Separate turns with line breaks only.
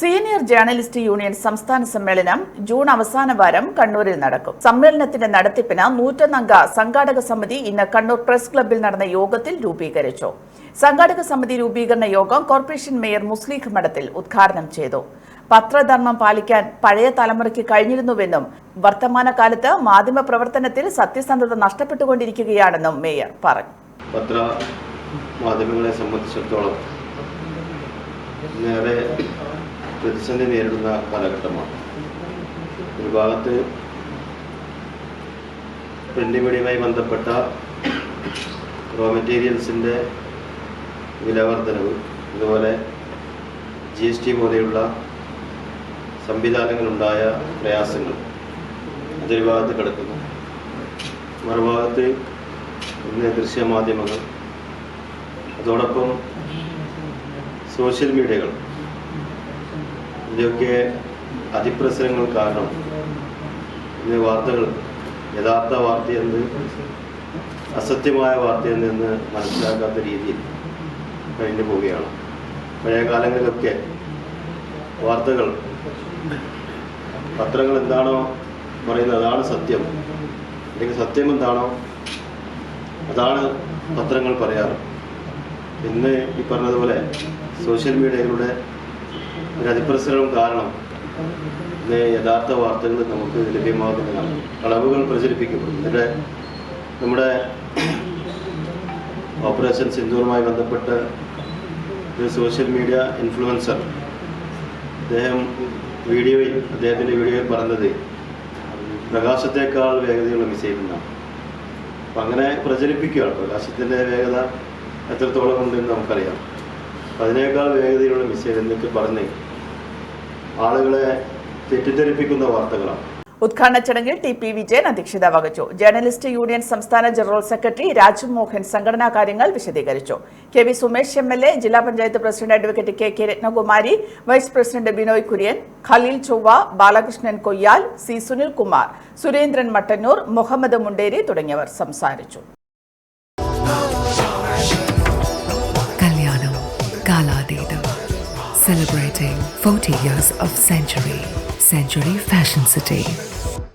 Senior journalist union സംസ്ഥാന സമ്മേളനം June അവസാന വാരം കണ്ണൂരിൽ നടക്കും. സമ്മേളനത്തിന്റെ നടത്തിപ്പിന് നൂറ്റൊന്നംഗ സംഘാടക സമിതി ഇന്ന് കണ്ണൂർ പ്രസ് ക്ലബ്ബിൽ നടന്ന യോഗത്തിൽ രൂപീകരിച്ചു. സംഘാടക സമിതി രൂപീകരണ യോഗം കോർപ്പറേഷൻ മേയർ മുസ്ലിഖ് മഠത്തിൽ ഉദ്ഘാടനം ചെയ്തു. പത്രധർമ്മം പാലിക്കാൻ പഴയ തലമുറയ്ക്ക് കഴിഞ്ഞിരുന്നുവെന്നും വർത്തമാനകാലത്ത് മാധ്യമ പ്രവർത്തനത്തിൽ സത്യസന്ധത നഷ്ടപ്പെട്ടുകൊണ്ടിരിക്കുകയാണെന്നും മേയർ പറഞ്ഞു.
പത്ര മാധ്യമങ്ങളെ സംബന്ധിച്ചിടത്തോളം പ്രതിസന്ധി നേരിടുന്ന കാലഘട്ടമാണ്. ഒരു ഭാഗത്ത് പ്രിന്റ് മീഡിയയുമായി ബന്ധപ്പെട്ട റോ മെറ്റീരിയൽസിന്റെ വിലവർദ്ധനവ് അതുപോലെ ജി എസ് ടി പോലെയുള്ള സംവിധാനങ്ങളുണ്ടായ പ്രയാസങ്ങൾ അതൊരു ഭാഗത്ത് കിടക്കുന്നു. മറുഭാഗത്ത് ഇന്ന് ദൃശ്യമാധ്യമങ്ങൾ അതോടൊപ്പം സോഷ്യൽ മീഡിയകൾ ഇതിന്റെയൊക്കെ അതിപ്രസരങ്ങൾ കാരണം. ഇന്ന് വാർത്തകൾ യഥാർത്ഥ വാർത്തയെന്ന് അസത്യമായ വാർത്തയെന്ന് മനസ്സിലാക്കാത്ത രീതിയിൽ കഴിഞ്ഞു പോവുകയാണ്. പഴയ കാലങ്ങളിലൊക്കെ വാർത്തകൾ പത്രങ്ങൾ എന്താണോ പറയുന്നത് അതാണ് സത്യം. അല്ലെങ്കിൽ സത്യം എന്താണോ അതാണ് പത്രങ്ങൾ പറയാറ്. ഇന്ന് ഈ പറഞ്ഞതുപോലെ സോഷ്യൽ മീഡിയകളുടെ ഒരു അതിപ്രസരവും കാരണം ഇന്ന് യഥാർത്ഥ വാർത്തകൾ നമുക്ക് ലഭ്യമാകുന്നതാണ് അളവുകൾ പ്രചരിപ്പിക്കപ്പെടും. എന്നിട്ട് നമ്മുടെ ഓപ്പറേഷൻ സിന്ദൂറുമായി ബന്ധപ്പെട്ട് ഒരു സോഷ്യൽ മീഡിയ ഇൻഫ്ലുവൻസർ അദ്ദേഹം വീഡിയോയിൽ അദ്ദേഹത്തിന്റെ വീഡിയോയിൽ പറഞ്ഞത് പ്രകാശത്തേക്കാൾ വേഗതയുള്ള മിസൈൽ എന്നാണ്. അപ്പം അങ്ങനെ പ്രചരിപ്പിക്കുകയാണ്. പ്രകാശത്തിന്റെ വേഗത എത്രത്തോളം ഉണ്ടെന്ന് നമുക്കറിയാം. അതിനേക്കാൾ വേഗതയിലുള്ള മിസൈൽ എന്നൊക്കെ പറഞ്ഞ് ആളുകളെ തെറ്റിദ്ധരിപ്പിക്കുന്ന വാർത്തകളാണ്.
ഉദ്ഘാടന ചടങ്ങിൽ ടി പി വിജയൻ അധ്യക്ഷത വഹിച്ചു. ജേർണലിസ്റ്റ് യൂണിയൻ സംസ്ഥാന ജനറൽ സെക്രട്ടറി രാജു മോഹൻ സംഘടനാ കാര്യങ്ങൾ വിശദീകരിച്ചു. K V Sumesh M L A ജില്ലാ panchayat president advocate K K Rathnakumari vice president Binoy Kurian Khaleel Chovva Balakrishnan Koyyal C Sunil Sunilkumar Surendran Mattannur Muhammad Munderi തുടങ്ങിയവർ സംസാരിച്ചു.
Celebrating 40 years of Century. Century Fashion City